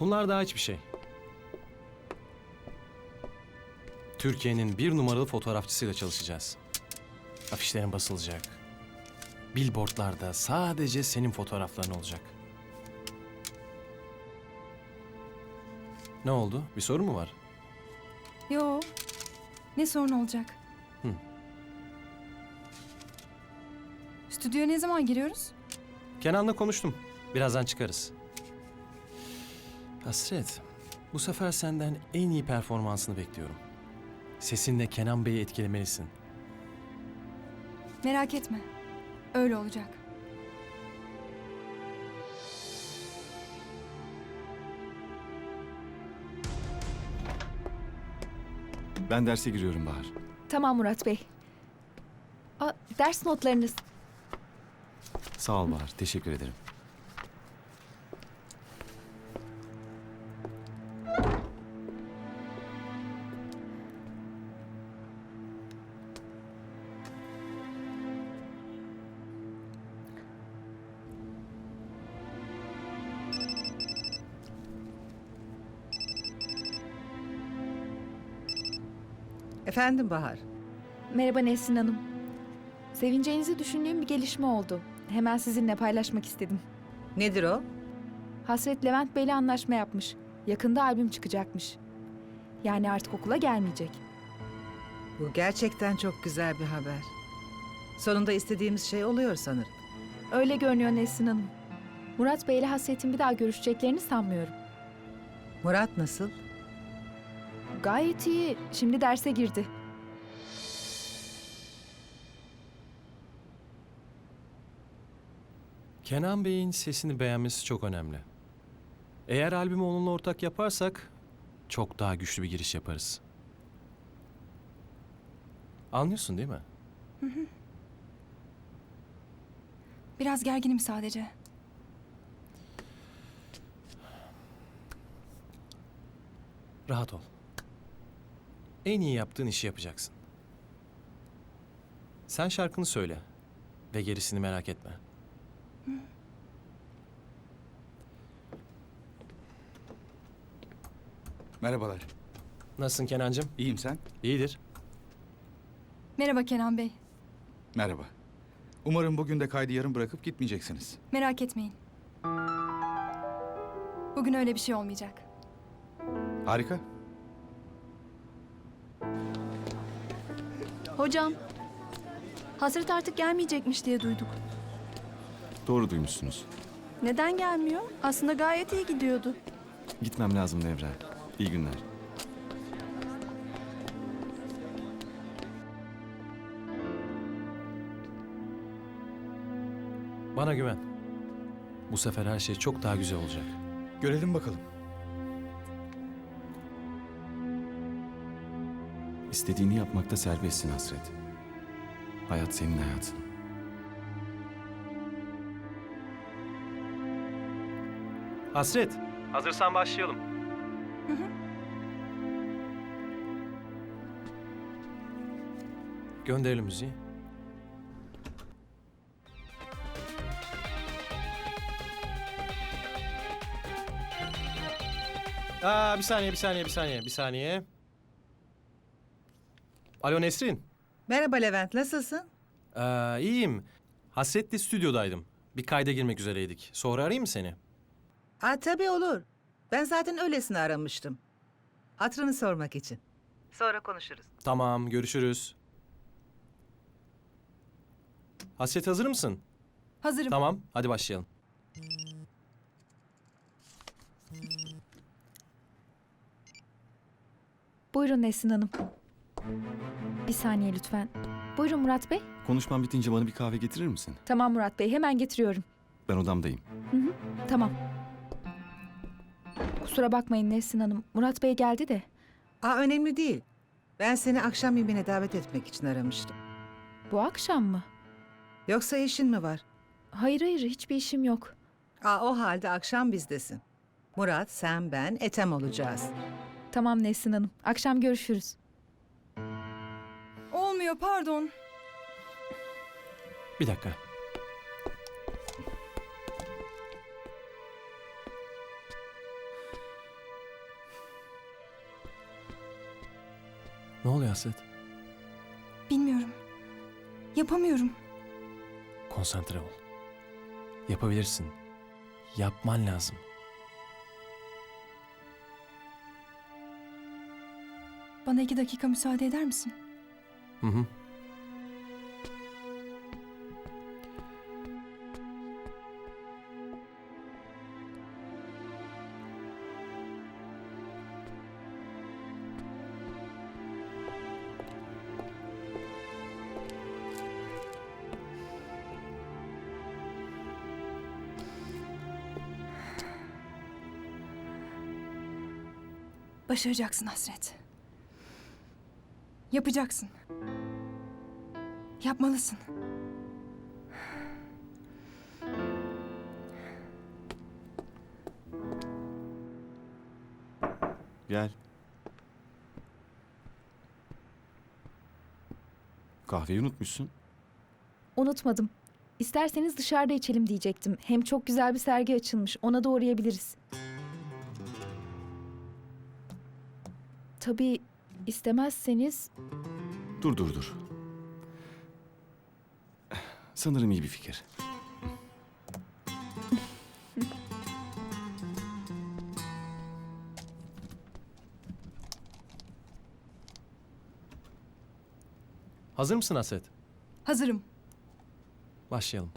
Bunlar daha hiçbir şey. Türkiye'nin bir numaralı fotoğrafçısıyla çalışacağız. Afişlerin basılacak. Billboardlarda sadece senin fotoğrafların olacak. Ne oldu? Bir sorun mu var? Yo. Ne sorun olacak? Hı. Stüdyoya ne zaman giriyoruz? Kenan'la konuştum. Birazdan çıkarız. Hasret, bu sefer senden en iyi performansını bekliyorum. Sesinle Kenan Bey'i etkilemelisin. Merak etme. Öyle olacak. Ben derse giriyorum Bahar. Tamam Murat Bey. Aa, ders notlarınız. Sağ ol Bahar. Teşekkür ederim. Efendim Bahar. Merhaba Nesrin Hanım. Sevineceğinizi düşündüğüm bir gelişme oldu. Hemen sizinle paylaşmak istedim. Nedir o? Hasret Levent Bey'le anlaşma yapmış. Yakında albüm çıkacakmış. Yani artık okula gelmeyecek. Bu gerçekten çok güzel bir haber. Sonunda istediğimiz şey oluyor sanırım. Öyle görünüyor Nesrin Hanım. Murat Bey ile Hasret'in bir daha görüşeceklerini sanmıyorum. Murat nasıl? Gayet iyi. Şimdi derse girdi. Kenan Bey'in sesini beğenmesi çok önemli. Eğer albümü onunla ortak yaparsak çok daha güçlü bir giriş yaparız. Anlıyorsun değil mi? Biraz gerginim sadece. Rahat ol. En iyi yaptığın işi yapacaksın. Sen şarkını söyle ve gerisini merak etme. Merhabalar. Nasılsın Kenancığım? İyiyim sen? İyidir. Merhaba Kenan Bey. Merhaba. Umarım bugün de kaydı yarım bırakıp gitmeyeceksiniz. Merak etmeyin. Bugün öyle bir şey olmayacak. Harika. Hocam, Hasret artık gelmeyecekmiş diye duyduk. Doğru duymuşsunuz. Neden gelmiyor? Aslında gayet iyi gidiyordu. Gitmem lazım Nevra. İyi günler. Bana güven. Bu sefer her şey çok daha güzel olacak. Görelim bakalım. İstediğini yapmakta serbestsin Hasret. Hayat senin hayatın. Hasret, hazırsan başlayalım. Gönderelim müziği. Aa, bir saniye, bir saniye, bir saniye, bir saniye. Alo Nesrin. Merhaba Levent, nasılsın? Aa, iyiyim. Hasret'le stüdyodaydım. Bir kayda girmek üzereydik. Sonra arayayım mı seni? Aa, tabii olur. Ben zaten öylesine aramıştım. Hatrını sormak için. Sonra konuşuruz. Tamam, görüşürüz. Hasret hazır mısın? Hazırım. Tamam, hadi başlayalım. Buyurun Nesrin Hanım. Bir saniye lütfen. Buyurun Murat Bey. Konuşmam bitince bana bir kahve getirir misin? Tamam Murat Bey, hemen getiriyorum. Ben odamdayım. Tamam. Kusura bakmayın Nesrin Hanım. Murat Bey geldi de. Aa, önemli değil. Ben seni akşam yemeğine davet etmek için aramıştım. Bu akşam mı? Yoksa işin mi var? Hayır hayır, hiçbir işim yok. Aa, o halde akşam bizdesin. Murat, sen, ben, Etem olacağız. Tamam Nesrin Hanım. Akşam görüşürüz oluyor pardon. Bir dakika. Ne oluyor Hasret? Bilmiyorum. Yapamıyorum. Konsantre ol. Yapabilirsin. Yapman lazım. Bana iki dakika müsaade eder misin? Hı hı. Başaracaksın Hasret. Yapacaksın. Yapmalısın. Gel. Kahveyi unutmuşsun. Unutmadım. İsterseniz dışarıda içelim diyecektim. Hem çok güzel bir sergi açılmış. Ona da uğrayabiliriz. Tabii istemezseniz Dur dur dur. Sanırım iyi bir fikir. Hazır mısın Hasret? Hazırım. Başlayalım.